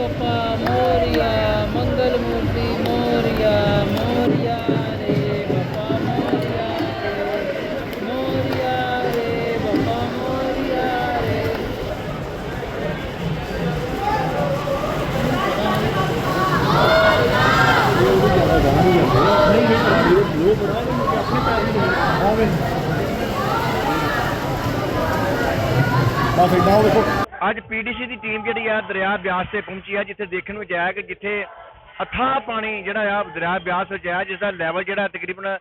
ಬಪ್ಪ ಮೋರಿಯ ಮಂಗಲ ಮೂರ್ತಿ ಮೋರಿಯ ಮೋರಿಯ ರೇ ಬಪ್ಪ ಮೋರಿಯ ಮೋರಿಯ ರೇ ಬಪ್ಪ ಮೋರಿಯ ರೇ Perfect, now the ਅੱਜ ਪੀਡੀਸੀ ਦੀ ਟੀਮ ਜਿਹੜੀ ਆ ਦਰਿਆ ਬਿਆਸ ਤੇ ਪਹੁੰਚੀ ਆ, ਜਿੱਥੇ ਦੇਖਣ ਨੂੰ ਜਾਇਆ ਕਿ ਜਿੱਥੇ ਅਥਾਹ ਪਾਣੀ ਜਿਹੜਾ ਆ ਦਰਿਆ ਬਿਆਸ ਵਿੱਚ ਆਇਆ ਜਿਸ ਦਾ ਲੈਵਲ ਜਿਹੜਾ ਤਕਰੀਬਨ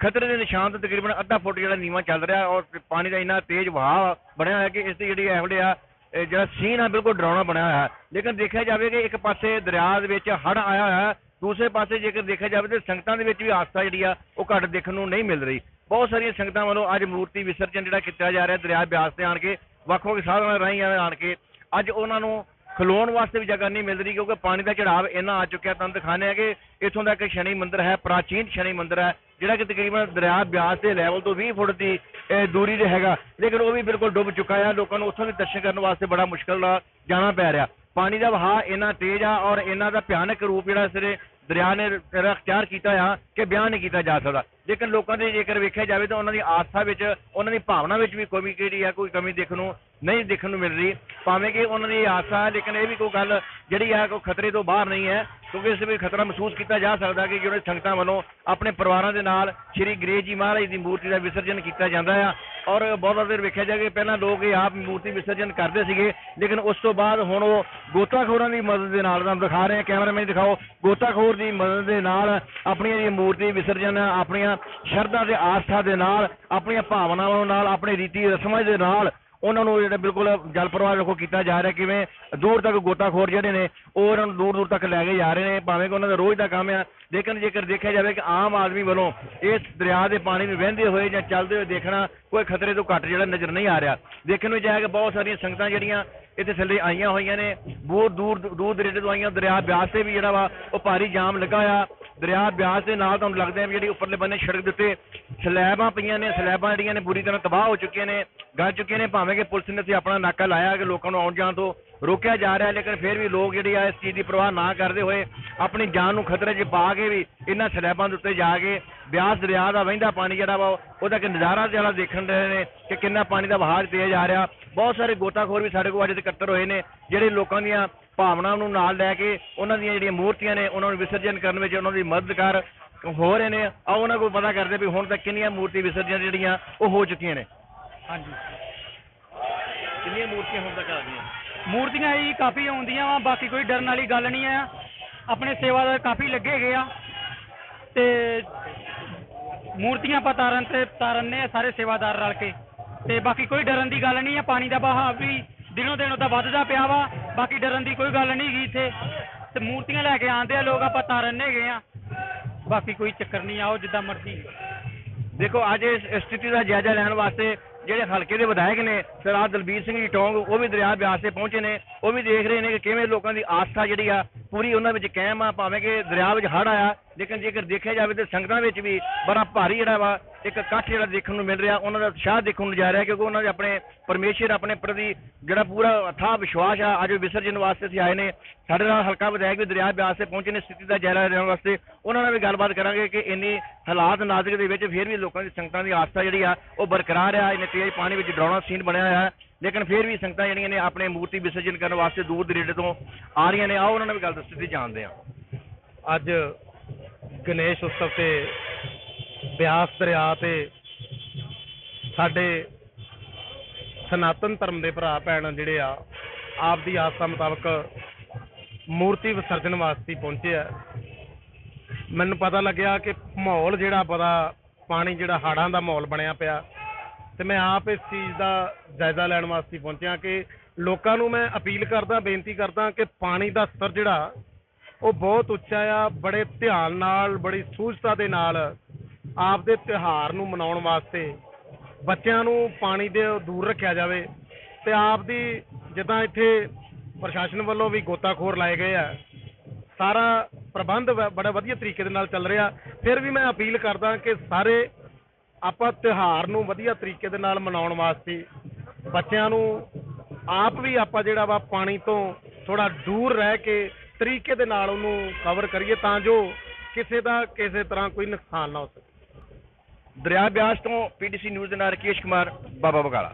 ਖਤਰੇ ਦੇ ਨਿਸ਼ਾਨ ਤੋਂ ਤਕਰੀਬਨ ਅੱਧਾ ਫੁੱਟ ਜਿਹੜਾ ਨੀਵਾਂ ਚੱਲ ਰਿਹਾ ਔਰ ਪਾਣੀ ਦਾ ਇੰਨਾ ਤੇਜ਼ ਵਹਾਅ ਬਣਿਆ ਹੋਇਆ ਕਿ ਇਸ ਦੀ ਜਿਹੜੀ ਇਹੋ ਜਿਹਾ ਇਹ ਜਿਹੜਾ ਸੀਨ ਆ ਬਿਲਕੁਲ ਡਰਾਉਣਾ ਬਣਿਆ ਹੋਇਆ। ਲੇਕਿਨ ਦੇਖਿਆ ਜਾਵੇ ਕਿ ਇੱਕ ਪਾਸੇ ਦਰਿਆ ਦੇ ਵਿੱਚ ਹੜ ਆਇਆ ਹੋਇਆ ਹੈ ਦੂਸਰੇ ਪਾਸੇ ਜੇਕਰ ਦੇਖਿਆ ਜਾਵੇ ਤਾਂ ਸੰਗਤਾਂ ਦੇ ਵਿੱਚ ਵੀ ਆਸਥਾ ਜਿਹੜੀ ਆ, ਉਹ ਘੱਟ ਦੇਖਣ ਨੂੰ ਨਹੀਂ ਮਿਲ ਰਹੀ। ਬਹੁਤ ਸਾਰੀਆਂ ਸੰਗਤਾਂ ਵੱਲੋਂ ਅੱਜ ਮੂਰਤੀ ਵਿਸਰਜਨ ਜਿਹੜਾ ਕੀਤਾ ਜਾ ਰਿਹਾ ਦਰਿਆ ਬਿਆਸ ਤੇ ਆਣ ਕੇ ਵੱਖ-ਵੱਖ ਸਾਧਨਾਂ ਰਾਹੀਂ ਆਣ ਕੇ। ਅੱਜ ਉਹਨਾਂ ਨੂੰ ਖਲੋਣ ਵਾਸਤੇ ਵੀ ਜਗ੍ਹਾ ਨਹੀਂ ਮਿਲ ਰਹੀ ਕਿਉਂਕਿ ਪਾਣੀ ਦਾ ਚੜਾਵ ਇੰਨਾ ਆ ਚੁੱਕਿਆ। ਤੁਹਾਨੂੰ ਦਿਖਾਣੇ ਆ ਕਿ ਇੱਥੋਂ ਦਾ ਇੱਕ ਸ਼ਨੀ ਮੰਦਿਰ ਹੈ, ਪ੍ਰਾਚੀਨ ਸ਼ਨੀ ਮੰਦਿਰ ਹੈ, ਜਿਹੜਾ ਕਿ ਤਕਰੀਬਨ ਦਰਿਆ ਬਿਆਸ ਦੇ ਲੈਵਲ ਤੋਂ 20 ਫੁੱਟ ਦੀ ਦੂਰੀ ਤੇ ਹੈਗਾ। ਲੇਕਿਨ ਉਹ ਵੀ ਬਿਲਕੁਲ ਡੁੱਬ ਚੁੱਕਾ ਹੈ ਲੋਕਾਂ ਨੂੰ ਉੱਥੋਂ ਦੇ ਦਰਸ਼ਨ ਕਰਨ ਵਾਸਤੇ ਬੜਾ ਮੁਸ਼ਕਲ ਨਾਲ ਜਾਣਾ ਪੈ ਰਿਹਾ। ਪਾਣੀ ਦਾ ਵਹਾਅ ਇੰਨਾ ਤੇਜ਼ ਆ ਔਰ ਇਹਨਾਂ ਦਾ ਭਿਆਨਕ ਰੂਪ ਜਿਹੜਾ ਸਿਰੇ ਦਰਿਆ ਨੇ ਰ- ਅਖਤਿਆਰ ਕੀਤਾ ਆ ਕਿ ਬਿਆਨ ਨਹੀਂ ਕੀਤਾ ਜਾ ਸਕਦਾ। ਲੇਕਿਨ ਲੋਕਾਂ ਦੇ ਜੇਕਰ ਵੇਖਿਆ ਜਾਵੇ ਤਾਂ ਉਹਨਾਂ ਦੀ ਆਸਥਾ ਵਿੱਚ, ਉਹਨਾਂ ਦੀ ਭਾਵਨਾ ਵਿੱਚ ਵੀ ਕੋਈ ਕਿਹੜੀ ਹੈ ਕੋਈ ਕਮੀ ਦੇਖਣ ਨੂੰ, ਨਹੀਂ ਦੇਖਣ ਨੂੰ ਮਿਲ ਰਹੀ। ਭਾਵੇਂ ਕਿ ਉਹਨਾਂ ਦੀ ਆਸਥਾ ਹੈ ਲੇਕਿਨ ਇਹ ਵੀ ਕੋਈ ਗੱਲ ਜਿਹੜੀ ਹੈ ਕੋਈ ਖਤਰੇ ਤੋਂ ਬਾਹਰ ਨਹੀਂ ਹੈ, ਕਿਉਂਕਿ ਇਸ ਵਿੱਚ ਖਤਰਾ ਮਹਿਸੂਸ ਕੀਤਾ ਜਾ ਸਕਦਾ ਕਿ ਜਿਹੜੇ ਸੰਗਤਾਂ ਵੱਲੋਂ ਆਪਣੇ ਪਰਿਵਾਰਾਂ ਦੇ ਨਾਲ ਸ਼੍ਰੀ ਗ੍ਰੇਜ ਜੀ ਮਹਾਰਾਜ ਦੀ ਮੂਰਤੀ ਦਾ ਵਿਸਰਜਨ ਕੀਤਾ ਜਾਂਦਾ ਆ। ਔਰ ਬਹੁਤ ਦੇਰ ਵੇਖਿਆ ਜਾਵੇ ਪਹਿਲਾਂ ਲੋਕ ਇਹ ਆਪ ਮੂਰਤੀ ਵਿਸਰਜਨ ਕਰਦੇ ਸੀਗੇ, ਲੇਕਿਨ ਉਸ ਤੋਂ ਬਾਅਦ ਹੁਣ ਉਹ ਗੋਤਾਖੋਰਾਂ ਦੀ ਮਦਦ ਦੇ ਨਾਲ ਤੁਹਾਨੂੰ ਦਿਖਾ ਰਹੇ ਹਾਂ ਕੈਮਰਾਮੈਨ ਦਿਖਾਓ, ਗੋਤਾਖੋਰ ਦੀ ਮਦਦ ਦੇ ਨਾਲ ਆਪਣੀਆਂ ਜਿਹੜੀ ਮੂਰਤੀ ਵਿਸਰਜਨ, ਆਪਣੀਆਂ ਸ਼ਰਧਾ ਤੇ ਆਸਥਾ ਦੇ ਨਾਲ, ਆਪਣੀਆਂ ਭਾਵਨਾਵਾਂ ਨਾਲ, ਆਪਣੇ ਰੀਤੀ ਰਸਮਾਂ ਦੇ ਨਾਲ ਉਹਨਾਂ ਨੂੰ ਜਿਹੜਾ ਬਿਲਕੁਲ ਜਲ ਪ੍ਰਵਾਹ ਵੇਖੋ ਕੀਤਾ ਜਾ ਰਿਹਾ, ਕਿਵੇਂ ਦੂਰ ਤੱਕ ਗੋਤਾਖੋਰ ਜਿਹੜੇ ਨੇ, ਉਹ ਉਹਨਾਂ ਨੂੰ ਦੂਰ ਦੂਰ ਤੱਕ ਲੈ ਕੇ ਜਾ ਰਹੇ ਨੇ, ਭਾਵੇਂ ਕਿ ਉਹਨਾਂ ਦਾ ਰੋਜ਼ ਦਾ ਕੰਮ ਆ, ਲੇਕਿਨ ਜੇਕਰ ਦੇਖਿਆ ਜਾਵੇ ਕਿ ਆਮ ਆਦਮੀ ਵੱਲੋਂ ਇਸ ਦਰਿਆ ਦੇ ਪਾਣੀ ਨੂੰ ਵਹਿੰਦੇ ਹੋਏ ਜਾਂ ਚੱਲਦੇ ਹੋਏ ਦੇਖਣਾ ਕੋਈ ਖਤਰੇ ਤੋਂ ਘੱਟ ਜਿਹੜਾ ਨਜ਼ਰ ਨਹੀਂ ਆ ਰਿਹਾ। ਦੇਖਣ ਨੂੰ ਜਾਇਆ ਕਿ ਬਹੁਤ ਸਾਰੀਆਂ ਸੰਗਤਾਂ ਜਿਹੜੀਆਂ ਇੱਥੇ ਥੱਲੇ ਆਈਆਂ ਹੋਈਆਂ ਨੇ, ਬਹੁਤ ਦੂਰ ਦੂਰ ਦਰੇਡੇ ਤੋਂ ਆਈਆਂ, ਦਰਿਆ ਬਿਆਸ ਤੇ ਵੀ ਜਿਹੜਾ ਵਾ, ਉਹ ਭਾਰੀ ਜਾਮ ਲੱਗਾ ਆ ਦਰਿਆ ਬਿਆਸ ਦੇ ਨਾਲ ਤੁਹਾਨੂੰ ਲੱਗਦਾ ਹੈ ਵੀ ਜਿਹੜੀ ਉੱਪਰਲੇ ਬੰਨੇ ਸੜਕ ਦੇ ਉੱਤੇ ਸਲੈਬਾਂ ਪਈਆਂ ਨੇ, ਸਲੈਬਾਂ ਜਿਹੜੀਆਂ ਨੇ ਬੁਰੀ ਤਰ੍ਹਾਂ ਤਬਾਹ ਹੋ ਚੁੱਕੀਆਂ ਨੇ, ਗਲ ਚੁੱਕੀਆਂ ਨੇ, ਭਾਵੇਂ ਕਿ ਪੁਲਿਸ ਨੇ ਇੱਥੇ ਆਪਣਾ ਨਾਕਾ ਲਾਇਆ ਕਿ ਲੋਕਾਂ ਨੂੰ ਆਉਣ ਜਾਣ ਤੋਂ ਰੋਕਿਆ ਜਾ ਰਿਹਾ, ਲੇਕਿਨ ਫਿਰ ਵੀ ਲੋਕ ਜਿਹੜੀ ਆ ਇਸ ਚੀਜ਼ ਦੀ ਪਰਵਾਹ ਨਾ ਕਰਦੇ ਹੋਏ ਆਪਣੀ ਜਾਨ ਨੂੰ ਖਤਰੇ 'ਚ ਪਾ ਕੇ ਵੀ ਇਹਨਾਂ ਸਲੈਬਾਂ ਦੇ ਉੱਤੇ ਜਾ ਕੇ ਬਿਆਸ ਦਰਿਆ ਦਾ ਵਹਿੰਦਾ ਪਾਣੀ ਜਿਹੜਾ ਵਾ ਉਹਦਾ ਕਿ ਨਜ਼ਾਰਾ ਜਿਹੜਾ ਦੇਖਣ ਦੇ ਨੇ ਕਿ ਕਿੰਨਾ ਪਾਣੀ ਦਾ ਵਹਾਅ ਤੇਜ਼ ਆ ਰਿਹਾ। ਬਹੁਤ ਸਾਰੇ ਗੋਤਾਖੋਰ ਵੀ ਸਾਡੇ ਕੋਲ ਅੱਜ ਇਕੱਤਰ ਹੋਏ ਨੇ, ਜਿਹੜੇ ਲੋਕਾਂ ਦੀਆਂ ਭਾਵਨਾਵਾਂ ਨੂੰ ਨਾਲ ਲੈ ਕੇ ਉਹਨਾਂ ਦੀਆਂ ਜਿਹੜੀਆਂ ਮੂਰਤੀਆਂ ਨੇ ਉਹਨਾਂ ਨੂੰ ਵਿਸਰਜਨ ਕਰਨ ਵਿੱਚ ਉਹਨਾਂ ਦੀ ਮਦਦ ਕਰ ਹੋ ਰਹੇ ਨੇ। ਆ ਉਹਨਾਂ ਕੋਲ ਪਤਾ ਕਰਦੇ ਵੀ ਹੁਣ ਤੱਕ ਕਿੰਨੀਆਂ ਮੂਰਤੀ ਵਿਸਰਜਨ ਜਿਹੜੀਆਂ ਉਹ ਹੋ ਚੁੱਕੀਆਂ ਨੇ। ਹਾਂਜੀ। ਕਿੰਨੀਆਂ ਮੂਰਤੀਆਂ ਹੁਣ ਤੱਕ ਆ ਗਈਆਂ? ਮੂਰਤੀਆਂ ਹੀ ਕਾਫੀ ਆਉਂਦੀਆਂ ਵਾ ਬਾਕੀ ਕੋਈ ਡਰਨ ਵਾਲੀ ਗੱਲ ਨਹੀਂ ਆ। ਆਪਣੇ ਸੇਵਾਦਾਰ ਕਾਫੀ ਲੱਗੇ ਗਏ ਆ। ਤੇ ਮੂਰਤੀਆਂ ਆਪਾਂ ਤਾਰਨ ਤੇ ਤਾਰਨ ਨੇ ਸਾਰੇ ਸੇਵਾਦਾਰ ਰਲ ਕੇ। ਤੇ ਬਾਕੀ ਕੋਈ ਡਰਨ ਦੀ ਗੱਲ ਨਹੀਂ ਆ ਪਾਣੀ ਦਾ ਬਹਾਵ ਵੀ ਦਿਨੋਂ ਦਿਨ ਉਹਦਾ ਵੱਧਦਾ ਪਿਆ ਵਾ, ਬਾਕੀ ਡਰਨ ਦੀ ਕੋਈ ਗੱਲ ਨਹੀਂ ਗਈ ਇੱਥੇ। ਤੇ ਮੂਰਤੀਆਂ ਲੈ ਕੇ ਆਂਦੇ ਆ ਲੋਕ, ਆਪਾਂ ਤਾਰਨ ਨੇ ਗਏ ਆ। ਬਾਕੀ ਕੋਈ ਚੱਕਰ ਨਹੀਂ ਆਓ ਜਿੱਦਾਂ ਮਰਜ਼ੀ। ਦੇਖੋ, ਅੱਜ ਇਸ ਸਥਿਤੀ ਦਾ ਜਾਇਜ਼ਾ ਲੈਣ ਵਾਸਤੇ ਜਿਹੜੇ ਹਲਕੇ ਦੇ ਵਿਧਾਇਕ ਨੇ, ਸਰਦਾਰ ਦਲਬੀਰ ਸਿੰਘ ਜੀ ਟੋਂਗ, ਉਹ ਵੀ ਦਰਿਆ ਬਿਆਸ ਤੇ ਪਹੁੰਚੇ ਨੇ, ਉਹ ਵੀ ਦੇਖ ਰਹੇ ਨੇ ਕਿ ਕਿਵੇਂ ਲੋਕਾਂ ਦੀ ਆਸਥਾ ਜਿਹੜੀ ਆ, ਪੂਰੀ ਉਹਨਾਂ ਵਿੱਚ ਕਾਇਮ ਆ, ਭਾਵੇਂ ਕਿ ਦਰਿਆ ਵਿੱਚ ਹੜ੍ਹ ਆਇਆ, ਲੇਕਿਨ ਜੇਕਰ ਦੇਖਿਆ ਜਾਵੇ ਤੇ ਸੰਗਤਾਂ ਵਿੱਚ ਵੀ ਬੜਾ ਭਾਰੀ ਜਿਹੜਾ ਵਾ, ਇੱਕ ਇਕੱਠ ਜਿਹੜਾ ਦੇਖਣ ਨੂੰ ਮਿਲ ਰਿਹਾ, ਉਹਨਾਂ ਦਾ ਉਤਸ਼ਾਹ ਦੇਖਣ ਨੂੰ ਜਾ ਰਿਹਾ, ਕਿਉਂਕਿ ਉਹਨਾਂ ਦੇ ਆਪਣੇ ਪਰਮੇਸ਼ਰ, ਆਪਣੇ ਪ੍ਰਤੀ ਜਿਹੜਾ ਪੂਰਾ ਅਥਾਹ ਵਿਸ਼ਵਾਸ ਆ, ਅੱਜ ਵਿਸਰਜਨ ਵਾਸਤੇ ਅਸੀਂ ਆਏ ਨੇ। ਸਾਡੇ ਨਾਲ ਹਲਕਾ ਵਿਧਾਇਕ ਵੀ ਦਰਿਆ ਬਿਆਸ ਤੇ ਪਹੁੰਚੇ ਨੇ, ਸਥਿਤੀ ਦਾ ਜਾਇਜ਼ਾ ਲੈਣ ਵਾਸਤੇ। ਉਹਨਾਂ ਨਾਲ ਵੀ ਗੱਲਬਾਤ ਕਰਾਂਗੇ ਕਿ ਇੰਨੀ ਹਾਲਾਤ ਨਾਜ਼ੁਕ ਦੇ ਵਿੱਚ ਫਿਰ ਵੀ ਲੋਕਾਂ ਦੀ ਸੰਗਤਾਂ ਦੀ ਆਸਥਾ ਜਿਹੜੀ ਆ, ਉਹ ਬਰਕਰਾਰ ਆ, ਇੰਨੇ ਤੇਜ਼ ਪਾਣੀ ਵਿੱਚ ਡਰਾਉਣਾ ਸੀਨ ਬਣਿਆ ਹੋਇਆ ਹੈ। ਲੇਕਿਨ ਫਿਰ ਵੀ ਸੰਗਤਾਂ ਜਿਹੜੀਆਂ ਨੇ ਆਪਣੇ ਮੂਰਤੀ ਵਿਸਰਜਨ ਕਰਨ ਵਾਸਤੇ ਦੂਰ ਦਰੇਡੇ ਤੋਂ ਆ ਰਹੀਆਂ ਨੇ। ਆਓ ਉਹਨਾਂ ਨਾਲ ਵੀ ਗੱਲ ਦੱਸੀ ਸਥਿਤੀ ਜਾਣਦੇ ਆ ਅੱਜ ਗਣੇਸ਼ ਉਤਸਵ ਤੇ ਬਿਆਸ ਦਰਿਆ ਤੇ ਸਾਡੇ ਸਨਾਤਨ ਧਰਮ ਦੇ ਭਰਾ ਭੈਣ ਜਿਹੜੇ ਆ ਆਪ ਦੀ ਆਸਥਾ ਮੁਤਾਬਕ ਮੂਰਤੀ ਵਿਸਰਜਨ ਵਾਸਤੇ ਪਹੁੰਚੇ ਆ। ਮੈਨੂੰ ਪਤਾ ਲੱਗਿਆ ਕਿ ਮਾਹੌਲ ਜਿਹੜਾ ਬੜਾ, ਪਾਣੀ ਜਿਹੜਾ ਹਾੜਾਂ ਦਾ ਮਾਹੌਲ ਬਣਿਆ ਪਿਆ। ਤੇ ਮੈਂ ਆਪ ਇਸ ਚੀਜ਼ ਦਾ ਜਾਇਜ਼ਾ ਲੈਣ ਵਾਸਤੇ ਪਹੁੰਚਿਆ ਕਿ ਲੋਕਾਂ ਨੂੰ ਮੈਂ ਅਪੀਲ ਕਰਦਾ, ਬੇਨਤੀ ਕਰਦਾ ਕਿ ਪਾਣੀ ਦਾ ਸਤਰ ਜਿਹੜਾ, ਉਹ ਬਹੁਤ ਉੱਚਾ ਆ, ਬੜੇ ਧਿਆਨ ਨਾਲ, ਬੜੀ ਸੂਝਤਾ ਦੇ ਨਾਲ ਆਪਦੇ ਤਿਉਹਾਰ ਨੂੰ ਮਨਾਉਣ ਵਾਸਤੇ ਬੱਚਿਆਂ ਨੂੰ ਪਾਣੀ ਦੇ ਦੂਰ ਰੱਖਿਆ ਜਾਵੇ ਤੇ ਆਪ ਦੀ ਜਿੱਦਾਂ ਇੱਥੇ ਪ੍ਰਸ਼ਾਸਨ ਵੱਲੋਂ ਵੀ ਗੋਤਾਖੋਰ ਲਾਏ ਗਏ ਆ, ਸਾਰਾ ਪ੍ਰਬੰਧ ਬੜਾ ਵਧੀਆ ਤਰੀਕੇ ਦੇ ਨਾਲ ਚੱਲ ਰਿਹਾ। ਫਿਰ ਵੀ ਮੈਂ ਅਪੀਲ ਕਰਦਾ ਕਿ ਸਾਰੇ ਆਪਾਂ ਤਿਉਹਾਰ ਨੂੰ ਵਧੀਆ ਤਰੀਕੇ ਦੇ ਨਾਲ ਮਨਾਉਣ ਵਾਸਤੇ ਬੱਚਿਆਂ ਨੂੰ ਆਪ ਵੀ ਆਪਾਂ ਜਿਹੜਾ ਵਾ ਪਾਣੀ ਤੋਂ ਥੋੜਾ ਦੂਰ ਰਹਿ ਕੇ ਤਰੀਕੇ ਦੇ ਨਾਲ ਉਹਨੂੰ ਕਵਰ ਕਰੀਏ ਤਾਂ ਜੋ ਕਿਸੇ ਦਾ ਕਿਸੇ ਤਰ੍ਹਾਂ ਕੋਈ ਨੁਕਸਾਨ ਨਾ ਹੋ ਸਕੇ। ਦਰਿਆ ਬਿਆਸ ਤੋਂ ਪੀਟੀਸੀ ਨਿਊਜ਼ ਦੇ ਨਾਲ ਰਕੇਸ਼ ਕੁਮਾਰ, ਬਾਬਾ ਬਗਾਲਾ।